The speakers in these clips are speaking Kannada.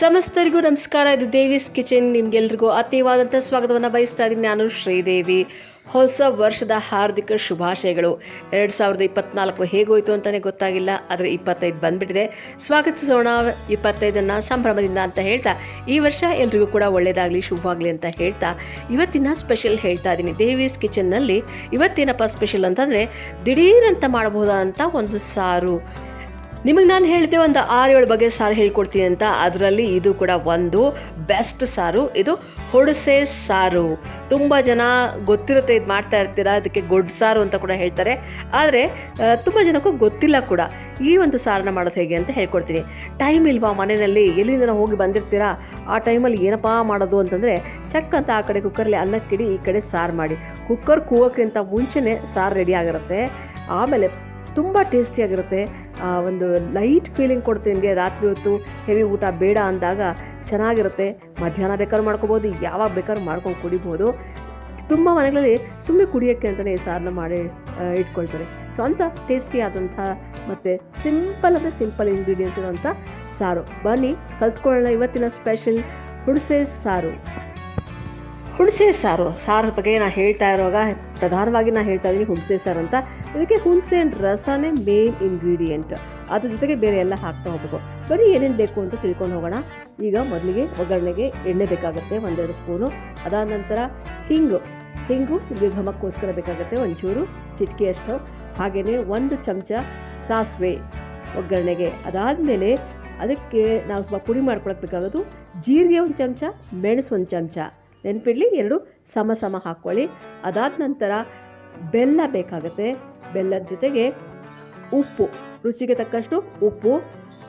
ಸಮಸ್ತರಿಗೂ ನಮಸ್ಕಾರ. ಇದು ದೇವಿಸ್ ಕಿಚನ್. ನಿಮ್ಗೆಲ್ರಿಗೂ ಅತಿವಾದಂಥ ಸ್ವಾಗತವನ್ನು ಬಯಸ್ತಾ ಇದ್ದೀನಿ ನಾನು ಶ್ರೀದೇವಿ. ಹೊಸ ವರ್ಷದ ಹಾರ್ದಿಕ ಶುಭಾಶಯಗಳು. ಎರಡು ಸಾವಿರದ ಇಪ್ಪತ್ನಾಲ್ಕು ಹೇಗೋಯ್ತು ಅಂತಲೇ ಗೊತ್ತಾಗಿಲ್ಲ, ಆದರೆ ಇಪ್ಪತ್ತೈದು ಬಂದ್ಬಿಟ್ಟಿದೆ. ಸ್ವಾಗತಿಸೋಣ, ಇಪ್ಪತ್ತೈದನ್ನು ಸಂಭ್ರಮದಿಂದ ಅಂತ ಹೇಳ್ತಾ, ಈ ವರ್ಷ ಎಲ್ರಿಗೂ ಕೂಡ ಒಳ್ಳೆಯದಾಗಲಿ ಶುಭವಾಗಲಿ ಅಂತ ಹೇಳ್ತಾ, ಇವತ್ತಿನ ಸ್ಪೆಷಲ್ ಹೇಳ್ತಾ ಇದ್ದೀನಿ. ದೇವೀಸ್ ಕಿಚನ್ನಲ್ಲಿ ಇವತ್ತೇನಪ್ಪ ಸ್ಪೆಷಲ್ ಅಂತಂದರೆ ದಿಢೀರಂತ ಮಾಡಬಹುದಾದಂಥ ಒಂದು ಸಾರು. ನಿಮಗೆ ನಾನು ಹೇಳಿದೆ ಒಂದು ಆರು ಏಳು ಬಗೆ ಸಾರು ಹೇಳ್ಕೊಡ್ತೀನಿ ಅಂತ. ಅದರಲ್ಲಿ ಇದು ಕೂಡ ಒಂದು ಬೆಸ್ಟ್ ಸಾರು. ಇದು ಹೊಡಸೆ ಸಾರು. ತುಂಬ ಜನ ಗೊತ್ತಿರುತ್ತೆ ಇದು ಮಾಡ್ತಾ ಇರ್ತೀರಾ, ಅದಕ್ಕೆ ಗೊಡ್ ಸಾರು ಅಂತ ಕೂಡ ಹೇಳ್ತಾರೆ. ಆದರೆ ತುಂಬ ಜನಕ್ಕೂ ಗೊತ್ತಿಲ್ಲ ಕೂಡ ಈ ಒಂದು ಸಾರನ್ನ ಮಾಡೋದು ಹೇಗೆ ಅಂತ ಹೇಳ್ಕೊಡ್ತೀನಿ. ಟೈಮ್ ಇಲ್ವಾ ಮನೆಯಲ್ಲಿ? ಎಲ್ಲಿಂದ ಹೋಗಿ ಬಂದಿರ್ತೀರಾ? ಆ ಟೈಮಲ್ಲಿ ಏನಪ್ಪಾ ಮಾಡೋದು ಅಂತಂದರೆ, ಚಕ್ ಅಂತ ಆ ಕಡೆ ಕುಕ್ಕರಲ್ಲಿ ಅನ್ನಕ್ಕಿಡಿ ಈ ಕಡೆ ಸಾರು ಮಾಡಿ. ಕುಕ್ಕರ್ ಕೂಗೋಕ್ಕಿಂತ ಮುಂಚೆನೇ ಸಾರು ರೆಡಿ ಆಗಿರುತ್ತೆ. ಆಮೇಲೆ ತುಂಬ ಟೇಸ್ಟಿಯಾಗಿರುತ್ತೆ ಒಂದು ಲೈಟ್ ಫೀಲಿಂಗ್ ಕೊಡುತ್ತೆ ನಿಮಗೆ ರಾತ್ರಿ ಹೊತ್ತು ಹೆವಿ ಊಟ ಬೇಡ ಅಂದಾಗ ಚೆನ್ನಾಗಿರುತ್ತೆ. ಮಧ್ಯಾಹ್ನ ಬೇಕಾದ್ರೂ ಮಾಡ್ಕೋಬೋದು, ಯಾವಾಗ ಬೇಕಾದ್ರೂ ಮಾಡ್ಕೊಂಡು ಕುಡಿಬೋದು. ತುಂಬ ಮನೆಗಳಲ್ಲಿ ಸುಮ್ಮನೆ ಕುಡಿಯೋಕ್ಕೆ ಅಂತಲೇ ಈ ಸಾರನ್ನ ಮಾಡಿ ಇಟ್ಕೊಳ್ತಾರೆ. ಸೊ ಅಂಥ ಟೇಸ್ಟಿ ಆದಂಥ ಮತ್ತು ಸಿಂಪಲ್ ಅಂದರೆ ಸಿಂಪಲ್ ಇಂಗ್ರೀಡಿಯೆಂಟ್ಸ್ ಇರೋಂಥ ಸಾರು. ಬನ್ನಿ, ಕಲ್ತ್ಕೊಳ್ಳೋಣ ಇವತ್ತಿನ ಸ್ಪೆಷಲ್ ಹುಣಸೆ ಸಾರು. ಹುಣಸೆ ಸಾರು ಸಾರು ಬಗ್ಗೆ ನಾನು ಹೇಳ್ತಾ ಇರುವಾಗ ಪ್ರಧಾನವಾಗಿ ನಾನು ಹೇಳ್ತಾ ಇದ್ದೀನಿ ಹುಣಸೆ ಸಾರು ಅಂತ. ಇದಕ್ಕೆ ಹುಣಸೆ ಹಣ್ಣು ರಸನೇ ಮೇನ್ ಇಂಗ್ರೀಡಿಯೆಂಟ್ ಅದ್ರ ಜೊತೆಗೆ ಬೇರೆ ಎಲ್ಲ ಹಾಕ್ತಾ ಹೋಗ್ಬೇಕು. ಬರೀ ಏನೇನು ಬೇಕು ಅಂತ ತಿಳ್ಕೊಂಡು ಹೋಗೋಣ. ಈಗ ಮೊದಲಿಗೆ ಒಗ್ಗರಣೆಗೆ ಎಣ್ಣೆ ಬೇಕಾಗುತ್ತೆ, ಒಂದೆರಡು ಸ್ಪೂನು. ಅದಾದ ನಂತರ ಹಿಂಗು. ಹಿಂಗು ಇದು ಘಮಕ್ಕೋಸ್ಕರ ಬೇಕಾಗುತ್ತೆ ಒಂಚೂರು ಚಿಟಿಕೆಯಷ್ಟು ಹಾಗೆಯೇ ಒಂದು ಚಮಚ ಸಾಸಿವೆ ಒಗ್ಗರಣೆಗೆ. ಅದಾದಮೇಲೆ ಅದಕ್ಕೆ ನಾವು ಸ್ವಲ್ಪ ಪುಡಿ ಮಾಡ್ಕೊಳಕ್ಕೆ ಬೇಕಾಗೋದು ಜೀರಿಗೆ ಒಂದು ಚಮಚ, ಮೆಣಸು ಒಂದು ಚಮಚ. ನೆನಪಿಡ್ಲಿ? ಎರಡು. ಸಮ ಸಮ ಹಾಕ್ಕೊಳ್ಳಿ. ಅದಾದ ನಂತರ ಬೆಲ್ಲ ಬೇಕಾಗುತ್ತೆ. ಬೆಲ್ಲದ ಜೊತೆಗೆ ಉಪ್ಪು, ರುಚಿಗೆ ತಕ್ಕಷ್ಟು ಉಪ್ಪು.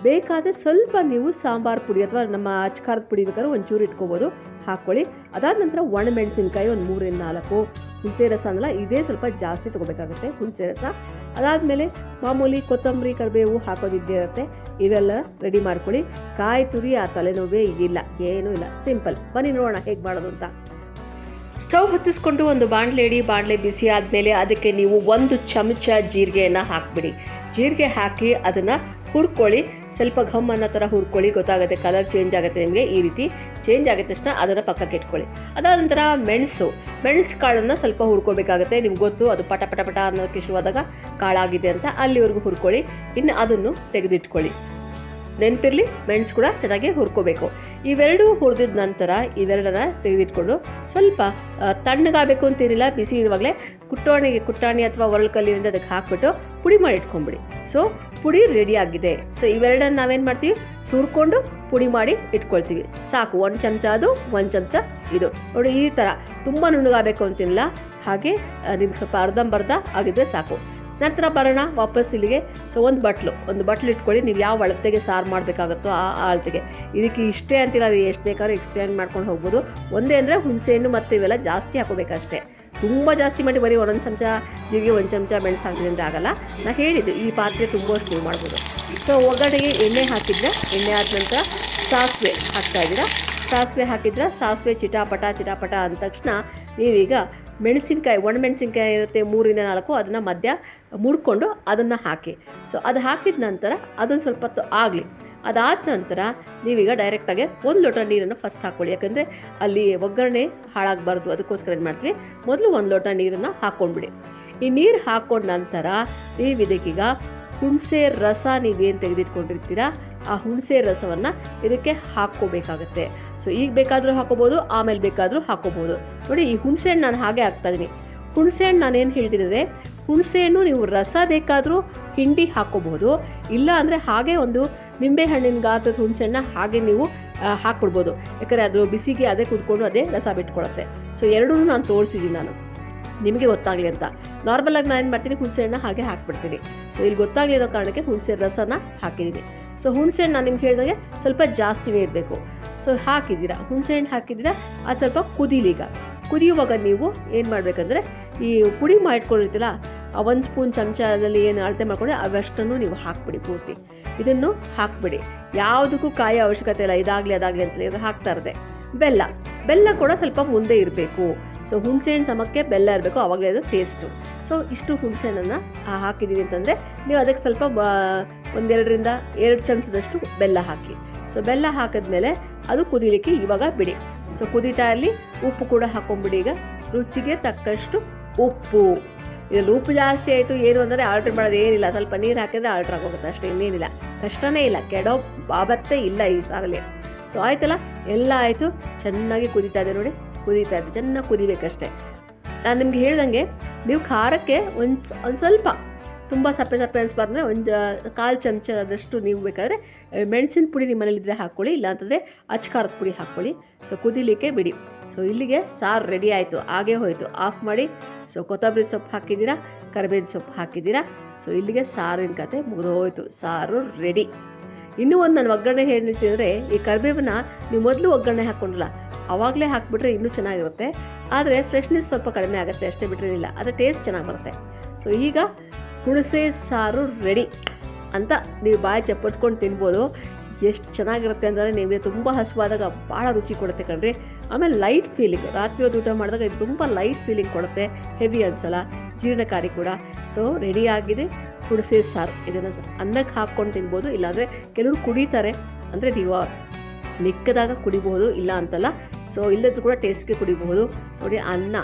ಬೇಕಾದರೆ ಸ್ವಲ್ಪ ನೀವು ಸಾಂಬಾರು ಪುಡಿ ಅಥವಾ ನಮ್ಮ ಅಚ್ಕಾರದ ಪುಡಿ ಬೇಕಾದ್ರೆ ಒಂಚೂರು ಇಟ್ಕೋಬೋದು. ಹಾಕ್ಕೊಳ್ಳಿ. ಅದಾದ ನಂತರ ಒಣಮೆಣಸಿನ್ಕಾಯಿ ಒಂದು ಮೂರಿಂದ ನಾಲ್ಕು. ಹುಣಸೆ ರಸ ಅನ್ನಲ್ಲ ಇದೇ ಸ್ವಲ್ಪ ಜಾಸ್ತಿ ತೊಗೋಬೇಕಾಗುತ್ತೆ ಹುಣಸೆ ರಸ. ಅದಾದಮೇಲೆ ಮಾಮೂಲಿ ಕೊತ್ತಂಬರಿ, ಕರಿಬೇವು ಹಾಕೋದಿದ್ದೇ ಇರುತ್ತೆ ಇವೆಲ್ಲ ರೆಡಿ ಮಾಡ್ಕೊಳ್ಳಿ. ಕಾಯಿ ತುರಿ ಆ ತಲೆನೋವೇ ಇಲ್ಲ, ಏನೂ ಇಲ್ಲ. ಸಿಂಪಲ್. ಬನ್ನಿ ನೋಡೋಣ ಹೇಗೆ ಮಾಡೋದು ಅಂತ. ಸ್ಟವ್ ಹೊತ್ತಿಸ್ಕೊಂಡು ಒಂದು ಬಾಣಲೆ ಇಡಿ, ಬಾಣಲೆ ಬಿಸಿ ಆದಮೇಲೆ ಅದಕ್ಕೆ ನೀವು ಒಂದು ಚಮಚ ಜೀರಿಗೆಯನ್ನು ಹಾಕ್ಬಿಡಿ. ಜೀರಿಗೆ ಹಾಕಿ ಅದನ್ನು ಹುರ್ಕೊಳ್ಳಿ. ಸ್ವಲ್ಪ ಘಮ್ ಅನ್ನೋ ಥರ ಹುರ್ಕೊಳ್ಳಿ, ಗೊತ್ತಾಗುತ್ತೆ ಕಲರ್ ಚೇಂಜ್ ಆಗುತ್ತೆ ನಿಮಗೆ ಈ ರೀತಿ. ಚೇಂಜ್ ಆಗಿದ ತಕ್ಷಣ ಅದನ್ನು ಪಕ್ಕಕ್ಕೆ ಇಟ್ಕೊಳ್ಳಿ. ಅದಾದ ನಂತರ ಮೆಣಸು. ಮೆಣಸು ಕಾಳನ್ನು ಸ್ವಲ್ಪ ಹುರ್ಕೋಬೇಕಾಗುತ್ತೆ, ನಿಮ್ಗೆ ಗೊತ್ತು ಅದು ಪಟ ಪಟ ಪಟ ಅನ್ನೋದಕ್ಕೆ ಶುರುವಾದಾಗ ಕಾಳಾಗಿದೆ ಅಂತ ಅಲ್ಲಿವರೆಗೂ ಹುರ್ಕೊಳ್ಳಿ. ಇನ್ನು ಅದನ್ನು ತೆಗೆದಿಟ್ಕೊಳ್ಳಿ. ನೆನಪಿರಲಿ ಮೆಣಸು ಕೂಡ ಚೆನ್ನಾಗಿ ಹುರ್ಕೋಬೇಕು. ಇವೆರಡೂ ಹುರಿದಿದ ನಂತರ ಇವೆರಡನ್ನ ತೆಗೆದಿಟ್ಕೊಂಡು ಸ್ವಲ್ಪ ತಣ್ಣಗಾಗಬೇಕು ಅಂತೇನಿಲ್ಲ ಬಿಸಿ ಇರುವಾಗಲೇ ಕುಟ್ಟಾಣಿಗೆ ಕುಟ್ಟಾಣಿ ಅಥವಾ ಒರಳ್ಕಲ್ಲಿನಿಂದ ಅದಕ್ಕೆ ಹಾಕ್ಬಿಟ್ಟು ಪುಡಿ ಮಾಡಿ ಇಟ್ಕೊಂಬಿಡಿ. ಸೊ, ಪುಡಿ ರೆಡಿ ಆಗಿದೆ. ಸೊ, ಇವೆರಡನ್ನ ನಾವೇನು ಮಾಡ್ತೀವಿ? ಸುರ್ಕೊಂಡು ಪುಡಿ ಮಾಡಿ ಇಟ್ಕೊಳ್ತೀವಿ. ಸಾಕು, ಒಂದು ಚಮಚ ಅದು, ಒಂದು ಚಮಚ ಇದು. ನೋಡಿ, ಈ ಥರ ತುಂಬ ನುಣ್ಣಗಾಗಬೇಕು ಅಂತಿಲ್ಲ ಹಾಗೆ ನಿಮ್ಗೆ ಸ್ವಲ್ಪ ಅರ್ಧಂಬರ್ಧ ಆಗಿದ್ರೆ ಸಾಕು. ನಂತರ ಬರೋಣ, ವಾಪಸ್ ಇಲ್ಲಿಗೆ. ಸೊ ಒಂದು ಬಟ್ಲು ಒಂದು ಬಟ್ಲು ಇಟ್ಕೊಳ್ಳಿ. ನೀವು ಯಾವ ಅಳತೆಗೆ ಸಾರು ಮಾಡಬೇಕಾಗುತ್ತೋ ಆ ಅಳತೆಗೆ. ಇದಕ್ಕೆ ಇಷ್ಟೇ ಅಂತಿಲ್ಲ ಅದು ಎಷ್ಟು ಬೇಕಾದ್ರೂ ಎಕ್ಸ್ಟೆಂಡ್ ಮಾಡ್ಕೊಂಡು ಹೋಗ್ಬೋದು. ಒಂದೇ ಅಂದರೆ ಹುಣಸೆಹಣ್ಣು ಮತ್ತು ಇವೆಲ್ಲ ಜಾಸ್ತಿ ಹಾಕೋಬೇಕಷ್ಟೇ ತುಂಬ ಜಾಸ್ತಿ ಮಾಡಿ ಬರೀ ಒಂದೊಂದು ಚಮಚ ಜೀವಿಗೆ ಒಂದು ಚಮಚ ಮೆಣಸು ಹಾಕಿದ್ರೆ ಆಗಲ್ಲ. ನಾನು ಹೇಳಿದ್ದು, ಈ ಪಾತ್ರೆ ತುಂಬ ಅಷ್ಟು ಮಾಡ್ಬೋದು. ಸೊ ಒಗ್ಗರಣೆಗೆ ಎಣ್ಣೆ ಹಾಕಿದ್ರೆ, ಎಣ್ಣೆ ಆದ ನಂತರ ಸಾಸಿವೆ ಹಾಕ್ತಾ ಇದ್ದೀರಾ? ಸಾಸಿವೆ ಹಾಕಿದ್ರೆ ಸಾಸಿವೆ ಚಿಟಾಪಟ ಚಿಟಾಪಟ ಅಂದ ತಕ್ಷಣ ನೀವೀಗ ಮೆಣಸಿನ್ಕಾಯಿ ಒಣಮೆಣಸಿನ್ಕಾಯಿ ಇರುತ್ತೆ ಮೂರಿಂದ ನಾಲ್ಕು, ಅದನ್ನು ಮಧ್ಯ ಮುರ್ಕೊಂಡು ಅದನ್ನು ಹಾಕಿ. ಸೊ ಅದು ಹಾಕಿದ ನಂತರ ಅದೊಂದು ಸ್ವಲ್ಪ ಹೊತ್ತು ಆಗಲಿ. ಅದಾದ ನಂತರ ನೀವೀಗ ಡೈರೆಕ್ಟಾಗಿ ಒಂದು ಲೋಟ ನೀರನ್ನು ಫಸ್ಟ್ ಹಾಕ್ಕೊಳ್ಳಿ ಯಾಕಂದರೆ ಅಲ್ಲಿ ಒಗ್ಗರಣೆ ಹಾಳಾಗಬಾರ್ದು. ಅದಕ್ಕೋಸ್ಕರ ಏನು ಮಾಡ್ತೀವಿ? ಮೊದಲು ಒಂದು ಲೋಟ ನೀರನ್ನು ಹಾಕ್ಕೊಂಡ್ಬಿಡಿ ಈ ನೀರು ಹಾಕ್ಕೊಂಡ ನಂತರ ನೀವು ಇದಕ್ಕೀಗ ಹುಣಸೆ ರಸ ನೀವೇನು ತೆಗೆದಿಟ್ಕೊಂಡಿರ್ತೀರಾ? ಆ ಹುಣಸೆ ರಸವನ್ನು ಇದಕ್ಕೆ ಹಾಕ್ಕೋಬೇಕಾಗತ್ತೆ. ಸೊ ಈಗ ಬೇಕಾದರೂ ಹಾಕೋಬೋದು, ಆಮೇಲೆ ಬೇಕಾದರೂ ಹಾಕೋಬೋದು. ನೋಡಿ, ಈ ಹುಣಸೆ ಹಣ್ಣು ನಾನು ಹಾಗೆ ಹಾಕ್ತಾಯಿದ್ದೀನಿ ಹುಣಸೆ ಹಣ್ಣು ನಾನೇನು ಹೇಳ್ತಿದ್ರೆ ಹುಣಸೆ ಹಣ್ಣು ನೀವು ರಸ ಬೇಕಾದರೂ ಹಿಂಡಿ ಹಾಕೋಬಹುದು. ಇಲ್ಲ ಅಂದರೆ ಹಾಗೆ ಒಂದು ನಿಂಬೆ ಹಣ್ಣಿನ ಗಾತ್ರದ ಹುಣಸೆಹಣ್ಣ ಹಾಗೆ ನೀವು ಹಾಕ್ಬಿಡ್ಬೋದು ಯಾಕಂದರೆ ಅದು ಬಿಸಿಗೆ ಅದೇ ಕುದ್ಕೊಂಡು ಅದೇ ರಸ ಬಿಟ್ಕೊಳತ್ತೆ. ಸೊ ಎರಡೂ ನಾನು ತೋರಿಸಿದ್ದೀನಿ ನಾನು. ನಿಮಗೆ ಗೊತ್ತಾಗಲಿ ಅಂತ. ನಾರ್ಮಲಾಗಿ ನಾನು ಏನು ಮಾಡ್ತೀನಿ ಹುಣಸೆಹಣ್ಣ ಹಾಗೆ ಹಾಕ್ಬಿಡ್ತೀನಿ. ಸೊ ಇಲ್ಲಿ ಗೊತ್ತಾಗಲಿ ಅನ್ನೋ ಕಾರಣಕ್ಕೆ ಹುಣಸೆ ರಸನ ಹಾಕಿದ್ದೀನಿ ಸೊ ಹುಣಸೆಹಣ್ಣು ನಾನು ನಿಮ್ಗೆ ಹೇಳಿದಾಗೆ ಸ್ವಲ್ಪ ಜಾಸ್ತಿನೇ ಇರಬೇಕು. ಸೊ ಹಾಕಿದ್ದೀರಾ? ಹುಣಸೆಹಣ್ಣು ಹಾಕಿದ್ದೀರಾ? ಅದು ಸ್ವಲ್ಪ ಕುದೀಲಿ ಈಗ. ಕುದಿಯುವಾಗ ನೀವು ಏನು ಮಾಡಬೇಕಂದ್ರೆ, ಈ ಪುಡಿ ಮಾಡಿಟ್ಕೊಂಡಿರ್ತೀರ ಒಂದು ಸ್ಪೂನ್ ಚಮಚದಲ್ಲಿ ಏನು ಅಳತೆ ಮಾಡ್ಕೊಂಡು ಅವಷ್ಟನ್ನು ನೀವು ಹಾಕ್ಬಿಡಿ ಪೂರ್ತಿ. ಇದನ್ನು ಹಾಕ್ಬಿಡಿ. ಯಾವುದಕ್ಕೂ ಕಾಯಿ ಅವಶ್ಯಕತೆ ಇಲ್ಲ. ಇದಾಗಲಿ ಅದಾಗಲಿ ಅಂತ ಇವಾಗ ಹಾಕ್ತಾ ಇರದೆ. ಬೆಲ್ಲ. ಬೆಲ್ಲ ಕೂಡ ಸ್ವಲ್ಪ ಮುಂದೆ ಇರಬೇಕು. ಸೊ ಹುಣಸೆಹಣ್ಣು ಸಮಕ್ಕೆ ಬೆಲ್ಲ ಇರಬೇಕು. ಅವಾಗಲೇ ಅದು ಟೇಸ್ಟು ಸೊ ಇಷ್ಟು ಹುಣಸೆಹಣ್ಣನ್ನು ಹಾಕಿದ್ದೀವಿ ಅಂತಂದರೆ ನೀವು ಅದಕ್ಕೆ ಸ್ವಲ್ಪ ಒಂದೆರಡರಿಂದ ಎರಡು ಚಮಚದಷ್ಟು ಬೆಲ್ಲ ಹಾಕಿ. ಸೊ ಬೆಲ್ಲ ಹಾಕಿದ್ಮೇಲೆ ಅದು ಕುದಿಲಿಕ್ಕೆ ಇವಾಗ ಬಿಡಿ. ಸೊ ಕುದೀತಾ ಇರಲಿ. ಉಪ್ಪು ಕೂಡ ಹಾಕೊಂಡ್ಬಿಡಿ ಈಗ. ರುಚಿಗೆ ತಕ್ಕಷ್ಟು ಉಪ್ಪು. ಇದರಲ್ಲಿ ಉಪ್ಪು ಜಾಸ್ತಿ ಆಯಿತು, ಏನು ಅಂದರೆ ಆರ್ಡ್ರ್ ಮಾಡೋದು ಏನಿಲ್ಲ. ಸ್ವಲ್ಪ ನೀರು ಹಾಕಿದ್ರೆ ಆರ್ಡ್ರ್ ಆಗೋಗುತ್ತೆ ಅಷ್ಟೇ, ಇನ್ನೇನಿಲ್ಲ. ಕಷ್ಟನೇ ಇಲ್ಲ, ಕೆಡೋ ಬಾಬತ್ತೇ ಇಲ್ಲ ಈ ಸಾರಲ್ಲಿ ಸೊ ಆಯ್ತಲ್ಲ? ಎಲ್ಲ ಆಯಿತು. ಚೆನ್ನಾಗಿ ಕುದೀತಾ ಇದೆ ನೋಡಿ. ಕುದೀತಾ ಇದೆ. ಚೆನ್ನಾಗಿ ಕುದಿಬೇಕಷ್ಟೇ. ನಾನು ನಿಮ್ಗೆ ಹೇಳ್ದಂಗೆ, ನೀವು ಖಾರಕ್ಕೆ ಒಂದು ಒಂದು ಸ್ವಲ್ಪ ತುಂಬ ಸಪ್ಪೆ ಸಪ್ಪೆ ಅನಿಸ್ಬಾರ್ದು ಒಂದು ಕಾಲು ಚಮಚದಷ್ಟು ನೀವು ಬೇಕಾದರೆ ಮೆಣಸಿನ ಪುಡಿ ನಿಮ್ಮ ಮನೇಲಿದ್ದರೆ ಹಾಕ್ಕೊಳ್ಳಿ ಇಲ್ಲಾಂತಂದರೆ ಅಚ್ಕಾರದ ಪುಡಿ ಹಾಕ್ಕೊಳ್ಳಿ ಸೊ ಕುದಿಲಿಕ್ಕೆ ಬಿಡಿ. ಸೊ ಇಲ್ಲಿಗೆ ಸಾರು ರೆಡಿ ಆಯಿತು, ಹಾಗೆ ಹೋಯಿತು. ಆಫ್ ಮಾಡಿ ಸೊ ಕೊತ್ತಂಬರಿ ಸೊಪ್ಪು ಹಾಕಿದ್ದೀರಾ, ಕರಿಬೇವಿನ ಸೊಪ್ಪು ಹಾಕಿದ್ದೀರಾ ಸೊ ಇಲ್ಲಿಗೆ ಸಾರಿನ ಕತೆ ಮುಗಿದೋಯ್ತು. ಸಾರು ರೆಡಿ ಇನ್ನೂ ಒಂದು ನಾನು ಒಗ್ಗರಣೆ ಹೇಳ್ತಿದ್ರೆ ಈ ಕರಿಬೇವನ್ನ ನೀವು ಮೊದಲು ಒಗ್ಗರಣೆ ಹಾಕ್ಕೊಂಡಿಲ್ಲ ಆವಾಗಲೇ ಹಾಕಿಬಿಟ್ರೆ ಇನ್ನೂ ಚೆನ್ನಾಗಿರುತ್ತೆ. ಆದರೆ ಫ್ರೆಶ್ನೆಸ್ ಸ್ವಲ್ಪ ಕಡಿಮೆ ಆಗುತ್ತೆ, ಅಷ್ಟೇ ಬಿಟ್ಟರೇನಿಲ್ಲ ಆದರೆ ಟೇಸ್ಟ್ ಚೆನ್ನಾಗಿ ಬರುತ್ತೆ. ಸೊ ಈಗ ಹುಣಸೆ ಸಾರು ರೆಡಿ ಅಂತ ನೀವು ಬಾಯಿ ಚಪ್ಪರ್ಸ್ಕೊಂಡು ತಿನ್ಬೋದು. ಎಷ್ಟು ಚೆನ್ನಾಗಿರುತ್ತೆ ಅಂದರೆ ನಿಮಗೆ ತುಂಬ ಹಸುವಾದಾಗ ಭಾಳ ರುಚಿ ಕೊಡುತ್ತೆ ಕಣ್ರಿ. ಆಮೇಲೆ ಲೈಟ್ ಫೀಲಿಂಗ್ ರಾತ್ರಿ ಹೊತ್ತು ಊಟ ಮಾಡಿದಾಗ ಇದು ತುಂಬ ಲೈಟ್ ಫೀಲಿಂಗ್ ಕೊಡುತ್ತೆ. ಹೆವಿ ಅನ್ಸಲ್ಲ, ಜೀರ್ಣಕಾರಿ ಕೂಡ. ಸೊ ರೆಡಿ ಆಗಿದೆ, ಹುಣಸೆ ಸಾರು. ಇದನ್ನು ಅನ್ನಕ್ಕೆ ಹಾಕ್ಕೊಂಡು ತಿನ್ಬೋದು. ಇಲ್ಲಾಂದರೆ ಕೆಲವರು ಕುಡಿತಾರೆ. ಅಂದರೆ ನೀವು ಮಿಕ್ಕದಾಗ ಕುಡಿಬಹುದು, ಇಲ್ಲ ಅಂತಲ್ಲ. ಸೊ ಇಲ್ಲದ್ರೂ ಕೂಡ ಟೇಸ್ಟ್ಗೆ ಕುಡಿಬಹುದು. ನೋಡಿ, ಅನ್ನ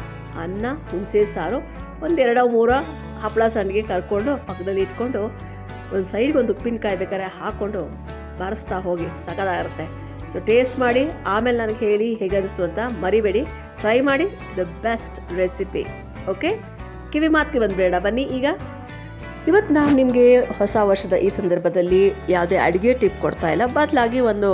ಅನ್ನ, ಹುಣಸೆ ಸಾರು. ಒಂದೆರಡು ಮೂರೋ ಹಪ್ಪಳ ಸಂಡಿಗೆ ಕರ್ಕೊಂಡು ಪಕ್ಕದಲ್ಲಿ ಇಟ್ಕೊಂಡು ಒಂದು ಸೈಡ್ಗೆ ಒಂದು ಉಪ್ಪಿನಕಾಯಿ ಬೇಕಾದ್ರೆ ಹಾಕ್ಕೊಂಡು ಬಾರಿಸ್ತಾ ಹೋಗಿ ಸಕದಾಗಿರುತ್ತೆ ಸೊ ಟೇಸ್ಟ್ ಮಾಡಿ, ಆಮೇಲೆ ನನಗೆ ಹೇಳಿ ಹೇಗೆ ಅನಿಸ್ತು ಅಂತ ಮರಿಬೇಡಿ. ಟ್ರೈ ಮಾಡಿ ದ ಬೆಸ್ಟ್ ರೆಸಿಪಿ ಓಕೆ ಕಿವಿ ಮಾತಿಗೆ ಬಂದ್ಬೇಡ ಬನ್ನಿ ಈಗ. ಇವತ್ತು ನಾನು ನಿಮಗೆ ಹೊಸ ವರ್ಷದ ಈ ಸಂದರ್ಭದಲ್ಲಿ ಯಾವುದೇ ಅಡುಗೆ ಟಿಪ್ ಕೊಡ್ತಾ ಇಲ್ಲ. ಬದಲಾಗಿ ಒಂದು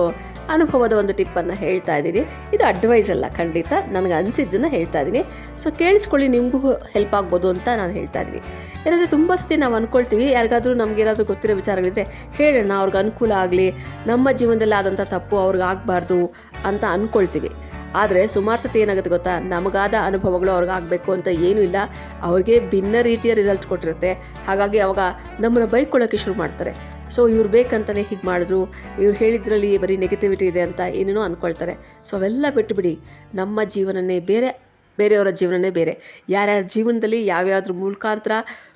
ಅನುಭವದ ಒಂದು ಟಿಪ್ಪನ್ನು ಹೇಳ್ತಾ ಇದ್ದೀನಿ. ಇದು ಅಡ್ವೈಸ್ ಅಲ್ಲ, ಖಂಡಿತ. ನನಗೆ ಅನಿಸಿದ್ದನ್ನು ಹೇಳ್ತಾ ಇದ್ದೀನಿ. ಸೊ ಕೇಳಿಸ್ಕೊಳ್ಳಿ, ನಿಮಗೂ ಹೆಲ್ಪ್ ಆಗ್ಬೋದು ಅಂತ ನಾನು ಹೇಳ್ತಾ ಇದ್ದೀನಿ. ಏನಂದರೆ, ತುಂಬ ಸತಿ ನಾವು ಅಂದ್ಕೊಳ್ತೀವಿ ಯಾರಿಗಾದರೂ ನಮಗೇನಾದರೂ ಗೊತ್ತಿರೋ ವಿಚಾರಗಳಿದ್ರೆ ಹೇಳೋಣ, ಅವ್ರಿಗೆ ಅನುಕೂಲ ಆಗಲಿ, ನಮ್ಮ ಜೀವನದಲ್ಲಿ ಆದಂಥ ತಪ್ಪು ಅವ್ರಿಗೆ ಆಗಬಾರ್ದು ಅಂತ ಅಂದ್ಕೊಳ್ತೀವಿ ಆದರೆ ಸುಮಾರು ಸತಿ ಏನಾಗುತ್ತೆ ಗೊತ್ತಾ? ನಮಗಾದ ಅನುಭವಗಳು ಅವ್ರಿಗೆ ಆಗಬೇಕು ಅಂತ ಏನೂ ಇಲ್ಲ. ಅವ್ರಿಗೆ ಭಿನ್ನ ರೀತಿಯ ರಿಸಲ್ಟ್ ಕೊಟ್ಟಿರುತ್ತೆ. ಹಾಗಾಗಿ ಅವಾಗ ನಮ್ಮನ್ನು ಬೈಕೊಳ್ಳೋಕ್ಕೆ ಶುರು ಮಾಡ್ತಾರೆ. ಸೊ ಇವ್ರು ಬೇಕಂತಲೇ ಹೀಗೆ ಮಾಡಿದ್ರು. ಇವ್ರು ಹೇಳಿದ್ರಲ್ಲಿ ಬರೀ ನೆಗೆಟಿವಿಟಿ ಇದೆ ಅಂತ ಏನೇನೋ ಅಂದ್ಕೊಳ್ತಾರೆ ಸೊ ಅವೆಲ್ಲ ಬಿಟ್ಟುಬಿಡಿ ನಮ್ಮ ಜೀವನನೇ ಬೇರೆ, ಬೇರೆಯವರ ಜೀವನನೇ ಬೇರೆ. ಯಾರ್ಯಾರ ಜೀವನದಲ್ಲಿ ಯಾವ್ಯಾವ್ದ್ರ ಮುಖಾಂತರ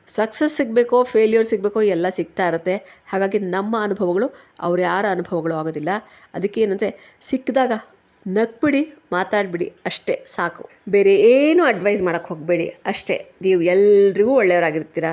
ಸಕ್ಸಸ್ ಸಿಗಬೇಕೋ ಫೇಲ್ಯೂರ್ ಸಿಗಬೇಕೋ ಎಲ್ಲ ಸಿಗ್ತಾ ಇರುತ್ತೆ. ಹಾಗಾಗಿ ನಮ್ಮ ಅನುಭವಗಳು ಅವ್ರ ಯಾರ ಅನುಭವಗಳು ಆಗೋದಿಲ್ಲ. ಅದಕ್ಕೆ ಏನಂದರೆ, ಸಿಕ್ಕಿದಾಗ ನಗ್ಬಿಡಿ, ಮಾತಾಡ್ಬಿಡಿ, ಅಷ್ಟೇ ಸಾಕು. ಬೇರೆ ಏನು ಅಡ್ವೈಸ್ ಮಾಡೋಕ್ಕೆ ಹೋಗಬೇಡಿ, ಅಷ್ಟೇ. ನೀವು ಎಲ್ರಿಗೂ ಒಳ್ಳೆಯವರಾಗಿರ್ತೀರ?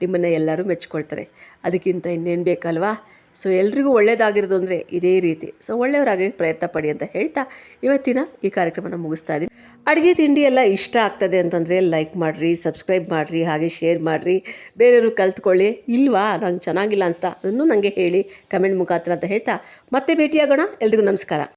ನಿಮ್ಮನ್ನು ಎಲ್ಲರೂ ಮೆಚ್ಕೊಳ್ತಾರೆ. ಅದಕ್ಕಿಂತ ಇನ್ನೇನು ಬೇಕಲ್ವಾ? ಸೊ, ಎಲ್ರಿಗೂ ಒಳ್ಳೆಯದಾಗಿರೋದು ಅಂದರೆ ಇದೇ ರೀತಿ. ಸೊ, ಒಳ್ಳೆಯವರಾಗಿ ಪ್ರಯತ್ನ ಪಡಿ ಅಂತ ಹೇಳ್ತಾ ಇವತ್ತಿನ ಈ ಕಾರ್ಯಕ್ರಮನ ಮುಗಿಸ್ತಾ ಇದ್ದೀನಿ. ಅಡುಗೆ ತಿಂಡಿ ಎಲ್ಲ ಇಷ್ಟ ಆಗ್ತದೆ ಅಂತಂದರೆ ಲೈಕ್ ಮಾಡಿರಿ ಸಬ್ಸ್ಕ್ರೈಬ್ ಮಾಡಿರಿ, ಹಾಗೆ ಶೇರ್ ಮಾಡಿರಿ. ಬೇರೆಯವರು ಕಲ್ತ್ಕೊಳ್ಳಿ. ಇಲ್ವಾ? ನಂಗೆ ಚೆನ್ನಾಗಿಲ್ಲ ಅನಿಸ್ತಾ. ಅದನ್ನು ನನಗೆ ಹೇಳಿ ಕಮೆಂಟ್ ಮುಖಾಂತರ ಅಂತ ಹೇಳ್ತಾ. ಮತ್ತೆ ಭೇಟಿಯಾಗೋಣ. ಎಲ್ರಿಗೂ ನಮಸ್ಕಾರ.